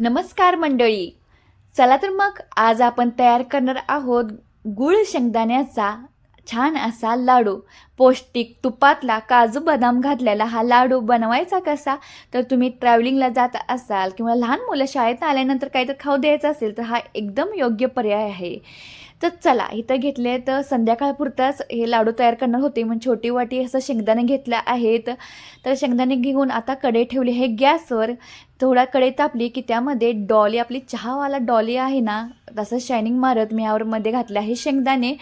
नमस्कार मंडळी. चला तर मग आज आपण तयार करणार आहोत गुळ शेंगदाण्याचा छान असा लाडू. पौष्टिक तुपातला काजू बदाम घातलेला हा लाडू बनवायचा कसा? तर तुम्ही ट्रॅव्हलिंगला जात असाल किंवा लहान मुलं शाळेत आल्यानंतर काही तर खाऊ द्यायचं असेल तर हा एकदम योग्य पर्याय आहे. तर चला इथं घेतले तर संध्याकाळपुरताच हे लाडू तयार करणार होते. मग छोटी वाटी असं शेंगदाणे घेतलं आहेत. तर शेंगदाणे घेऊन आता कडे ठेवले हे गॅसवर. थोडा कढई तापली की त्यामध्ये डॉली आपली चहावाला डॉली आहे ना तसं शायनिंग मारत मी यावर मध्ये घातलं आहे शेंगदाणे.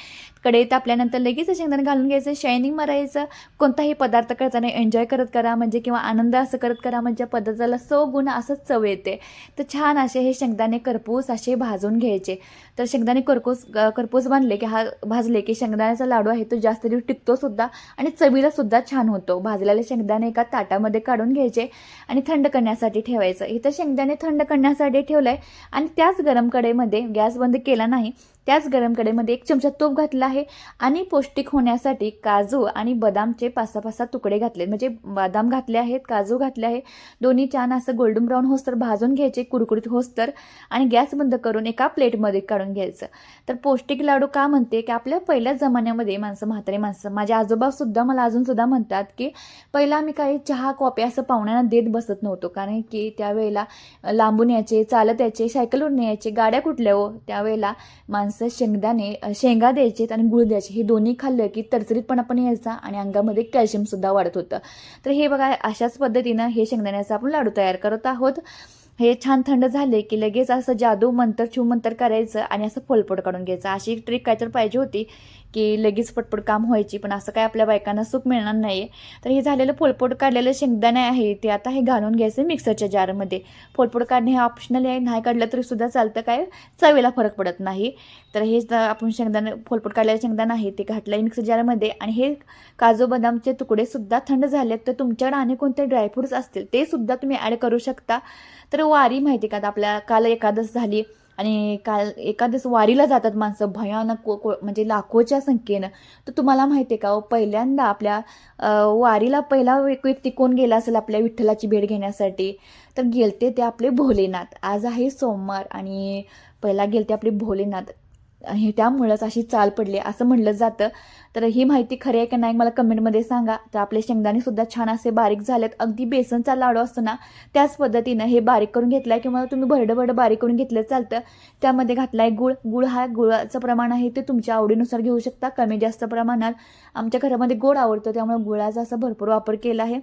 कढई तापल्यानंतर लगेच शेंगदाणे घालून घ्यायचं. शायनिंग मारायचं. कोणताही पदार्थ करताना एन्जॉय करत करा म्हणजे किंवा आनंद असं करत करा म्हणजे पदार्थाला सव गुण असंच चव येते. तर छान असे हे शेंगदाणे करपूस असे भाजून घ्यायचे. तर शेंगदाणे करपूस करपूस बांधले की हा भाजले की शेंगदाण्याचा लाडू आहे तो जास्त दिवस टिकतो सुद्धा आणि चवीला सुद्धा छान होतो. भाजलेले शेंगदाणे एका ताटामध्ये काढून घ्यायचे आणि थंड करण्यासाठी ठेवायचे. इथं शेंगदाणे थंड करण्यासाठी ठेवलं आहे आणि त्याच गरम कढईमध्ये गॅस बंद केला नाही त्याच गरम कढईमध्ये एक चमचा तूप घातला आहे आणि पौष्टिक होण्यासाठी काजू आणि बदामचे पाच सहा तुकडे घातले. म्हणजे बदाम घातले आहेत काजू घातले आहे. दोन्ही छान असं गोल्डन ब्राऊन होस्तर भाजून घ्यायचे कुरकुरीत होस्तर आणि गॅस बंद करून एका प्लेटमध्ये काढून घ्यायचं. तर पौष्टिक लाडू का म्हणते? की आपल्या पहिल्याच जमान्यामध्ये माणसं म्हातारे माणसं माझे आजोबासुद्धा मला अजूनसुद्धा म्हणतात की पहिला आम्ही काही चहा कॉफी असं पाहुण्यांना देत बसत नव्हतो. कारण की त्यावेळेला लांबून यायचे चालत यायचे सायकलवरून यायचे गाड्या कुठल्या हो? त्यावेळेला माणसं शेंगदाणे शेंगा द्यायचे आणि गुळ द्यायचे. हे दोन्ही खाल्लं की तरतरीतपणा पण यायचा आणि अंगामध्ये कॅल्शियमसुद्धा वाढत होतं. तर हे बघा अशाच पद्धतीनं हे शेंगदाण्याचा आपण लाडू तयार करत आहोत. हे छान थंड झाले की लगेच असं जादू मंतर छू मंतर करायचं आणि असं फोलपट काढून घ्यायचं. अशी एक ट्रिक काय तर पाहिजे होती की लगेच पटपट काम व्हायची पण असं काय आपल्या बायकांना सुख मिळणार नाही तर हे झालेलं फोलपोट काढलेलं शेंगदाणे आहे ते आता हे घालून घ्यायचं मिक्सरच्या जारमध्ये. फोलपोट काढणे हे ऑप्शनल आहे नाही काढलं तरी सुद्धा चालतं काय चवीला फरक पडत नाही. तर हे आपण शेंगदाणे फोलपोट काढलेलं शेंगदाणं आहे ते घातलं आहे मिक्सर जारमध्ये आणि हे काजू बदामचे तुकडे सुद्धा थंड झालेत. तर तुमच्याकडे आणि कोणते ड्रायफ्रुट्स असतील ते सुद्धा तुम्ही ॲड करू शकता. तर वारी माहिती का? आता आपल्या काल एकादश झाली आणि काल एकादस वारीला जातात माणसं भयानक को- म्हणजे लाखोच्या संख्येनं. तर तुम्हाला माहिती आहे का हो, पहिल्यांदा आपल्या वारीला पहिला एक व्यक्ती कोण गेला असेल आपल्या विठ्ठलाची भेट घेण्यासाठी तर गेलते ते आपले भोलेनाथ. आज आहे सोमवार आणि पहिला गेलते आपले भोलेनाथ. हे त्यामुळंच अशी चाल पडली असं म्हणलं जातं. तर ही माहिती खरी आहे का नाही मला कमेंटमध्ये सांगा. तर आपले शेंगदाणे सुद्धा छान असे बारीक झालेत. अगदी बेसनचा लाडू असतो ना त्याच पद्धतीनं हे बारीक करून घेतलं आहे किंवा तुम्ही भरडं भरडं बारीक करून घेतलं चालतं त्यामध्ये घातला आहे गुळ. गुळ हा गुळाचं प्रमाण आहे ते तुमच्या आवडीनुसार घेऊ शकता. कमी जास्त प्रमाणात. आमच्या घरामध्ये गोड आवडतो त्यामुळे गुळाचा असा भरपूर वापर केला आहे.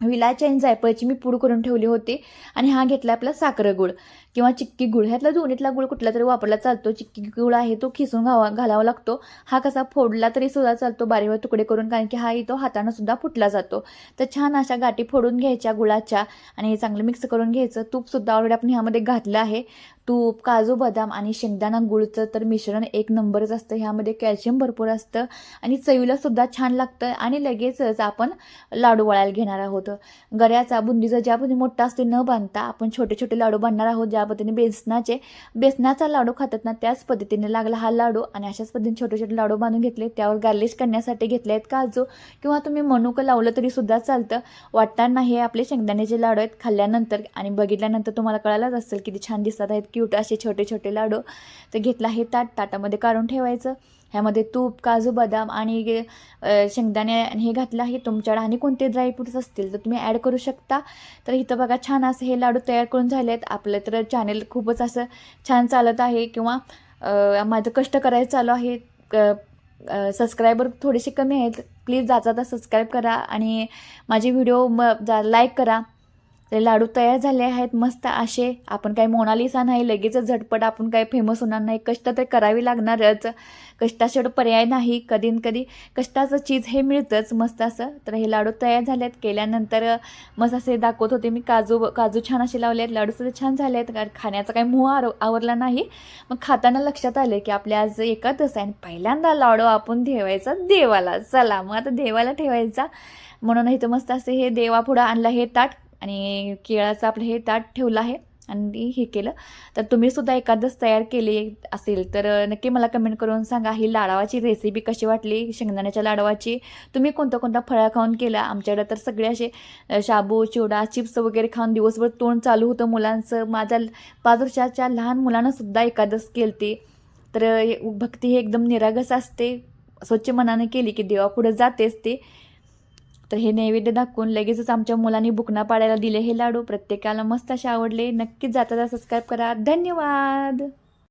विलायची आणि जायफळची मी पूड करून ठेवली होती. आणि हा घेतला आपला साखर गुळ किंवा चिक्की गुळ. ह्यातला दोन्हीतला गुळ कुठला तरी वापरला चालतो. चिक्की गुळ आहे तो खिसून घावा घालावा लागतो. हा कसा फोडला तरी सुद्धा चालतो बारीवर तुकडे करून कारण की हा तो हातानं सुद्धा फुटला जातो. तर छान अशा गाठी फोडून घ्यायच्या गुळाच्या आणि हे चांगलं मिक्स करून घ्यायचं. तूपसुद्धा ऑलरेडी आपण ह्यामध्ये घातलं आहे. तूप काजू बदाम आणि शेंगदाणा गुळचं तर मिश्रण एक नंबरच असतं. ह्यामध्ये कॅल्शियम भरपूर असतं आणि चवीला सुद्धा छान लागतं आणि लगेचच आपण लाडू वळायला घेणार आहोत. गऱ्याचा बुंदीचा ज्या पद्धतीने मोठा असते न बांधता आपण छोटे छोटे लाडू बांधणार आहोत. ज्या पद्धतीने बेसनाचे बेसनाचा लाडू खातात ना त्याच पद्धतीने लागला हा लाडू आणि अशाच पद्धतीने छोटे छोटे लाडू बांधून घेतले. त्यावर गार्लिश करण्यासाठी घेतले आहेत काजू. किंवा तुम्ही मनुकं लावलं तरी सुद्धा चालतं. वाटताना हे आपले शेंगदाण्याचे लाडू आहेत. खाल्ल्यानंतर आणि बघितल्यानंतर तुम्हाला कळायलाच असेल किती छान दिसत आहेत. क्यूट असे छोटे छोटे लाडू तर घेतला हे ताट ताटामध्ये काढून ठेवायचं. ह्यामध्ये तूप काजू बदाम आणि शेंगदाणे हे घातलं आहे. तुमच्याकडे आणि कोणते ड्रायफ्रुट्स असतील तर तुम्ही ॲड करू शकता. तर इथं बघा छान असं हे लाडू तयार करून झाले आहेत आपलं तर चॅनेल खूपच असं छान चालत आहे किंवा माझं कष्ट करायचं चालू आहे. सबस्क्रायबर थोडेसे कमी आहेत. प्लीज जाता जाता सबस्क्राईब करा आणि माझे व्हिडिओ म जा लाईक करा. तर लाडू तयार झाले आहेत मस्त असे. आपण काही मोनालिसा नाही लगेचच झटपट आपण काही फेमस होणार नाही. कष्ट तर करावी लागणारच. कष्टाशिवाय पर्याय नाही. कधी न कधी कष्टाचं चीज हे मिळतंच मस्त असं. तर हे लाडू तयार झाले आहेत केल्यानंतर मस्त असे दाखवत होते मी काजू काजू छान असे लावले आहेत. लाडू सुद्धा छान झाले आहेत कारण खाण्याचा काही मोह आर आवरला नाही. मग खाताना लक्षात आलं की आपल्या आज एकादस आहे आणि पहिल्यांदा लाडू आपण ठेवायचा देवाला. चला मग आता देवाला ठेवायचा. म्हणून इथं मस्त असे हे देवापुढं आणलं हे ताट आणि केळाचं आपलं हे ताट ठेवलं आहे आणि हे केलं. तर तुम्ही सुद्धा एखादंच तयार केली असेल तर नक्की मला कमेंट करून सांगा ही लाडवाची रेसिपी कशी वाटली? शेंगदाण्याच्या लाडवाची. तुम्ही कोणता कोणता फळा खाऊन केला आमच्याकडे तर सगळे असे शाबू चिवडा चिप्स वगैरे खाऊन दिवसभर तोंड चालू होतं मुलांचं. माझ्या पाच वर्षाच्या लहान मुलांनासुद्धा एखादंच केलते. तर भक्ती ही एकदम निरागस असते. स्वच्छ मनाने केली की देवापुढे जातेच ते. तर हे नैवेद्य दाखवून लगेचच आमच्या मुलांनी बुकना पाडायला दिले हे लाडू. प्रत्येकाला मस्त असे आवडले. नक्कीच जाता सबस्क्राईब करा. धन्यवाद!